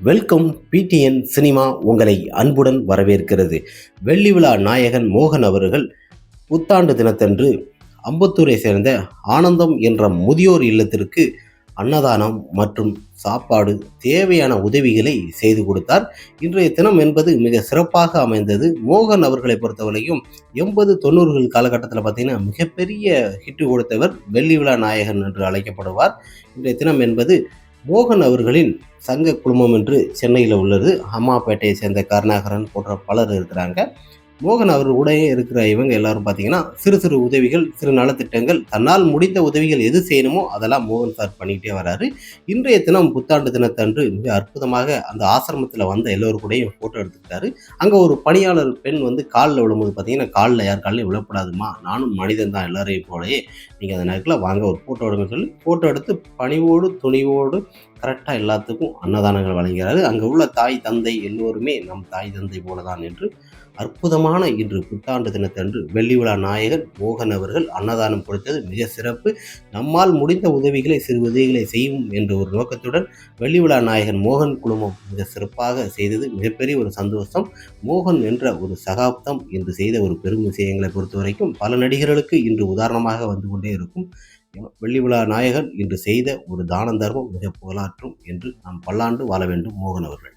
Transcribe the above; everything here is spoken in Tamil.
வெல்கம் பிடிஎன் சினிமா உங்களை அன்புடன் வரவேற்கிறது. வெள்ளி விழா நாயகன் மோகன் அவர்கள் புத்தாண்டு தினத்தன்று அம்பத்தூரை சேர்ந்த ஆனந்தம் என்ற முதியோர் இல்லத்திற்கு அன்னதானம் மற்றும் சாப்பாடு தேவையான உதவிகளை செய்து கொடுத்தார். இன்றைய தினம் என்பது மிக சிறப்பாக அமைந்தது. மோகன் அவர்களை பொறுத்தவரையும் எண்பது தொண்ணூறுகள் காலகட்டத்தில் பார்த்தீங்கன்னா மிகப்பெரிய ஹிட்டு கொடுத்தவர் வெள்ளி விழா நாயகன் என்று அழைக்கப்படுவார். இன்றைய தினம் என்பது மோகன் அவர்களின் சங்க குழுமம் என்று சென்னையில் உள்ளது. அம்மாப்பேட்டையை சேர்ந்த கருணாகரன் போன்ற பலர் இருக்கிறாங்க. மோகன் அவர் உடைய இருக்கிற இவங்க எல்லாரும் பார்த்தீங்கன்னா சிறு சிறு உதவிகள் சிறு நலத்திட்டங்கள் தன்னால் முடிந்த உதவிகள் எது செய்யணுமோ அதெல்லாம் மோகன் சார் பண்ணிக்கிட்டே வராரு. இன்றைய தினம் புத்தாண்டு தினத்தன்று மிக அற்புதமாக அந்த ஆசிரமத்தில் வந்த எல்லோரு கூடயும் ஃபோட்டோ எடுத்துக்கிட்டாரு. அங்கே ஒரு பணியாளர் பெண் வந்து காலில் விழும்போது பார்த்தீங்கன்னா காலில் யார் காலையும் விழப்படாதுமா நானும் மனிதன் தான் எல்லாரையும் போலயே. நீங்கள் அந்த நேரத்தில் வாங்க ஒரு ஃபோட்டோ எடுங்க சொல்லி ஃபோட்டோ எடுத்து பணிவோடு துணிவோடு கரெக்டாக எல்லாத்துக்கும் அன்னதானங்கள் வழங்குகிறாரு. அங்கே உள்ள தாய் தந்தை எல்லோருமே நம் தாய் தந்தை போலதான் என்று அற்புதமான இன்று புத்தாண்டு தினத்தன்று வெள்ளி விழா நாயகன் மோகன் அவர்கள் அன்னதானம் கொடுத்தது மிக சிறப்பு. நம்மால் முடிந்த உதவிகளை சிறு உதவிகளை செய்யும் என்ற ஒரு நோக்கத்துடன் வெள்ளி விழா நாயகன் மோகன் குழுமம் மிக சிறப்பாக செய்தது. மிகப்பெரிய ஒரு சந்தோஷம். மோகன் என்ற ஒரு சகாப்தம் இன்று செய்த ஒரு பெரும் விஷயங்களை பொறுத்த வரைக்கும் பல நடிகர்களுக்கு இன்று உதாரணமாக வந்து கொண்டே இருக்கும். வெள்ளி விழா நாயகன் இன்று செய்த ஒரு தான தர்மம் மிக புகழாற்றும் என்று நாம் பல்லாண்டு வாழ வேண்டும் மோகன் அவர்கள்.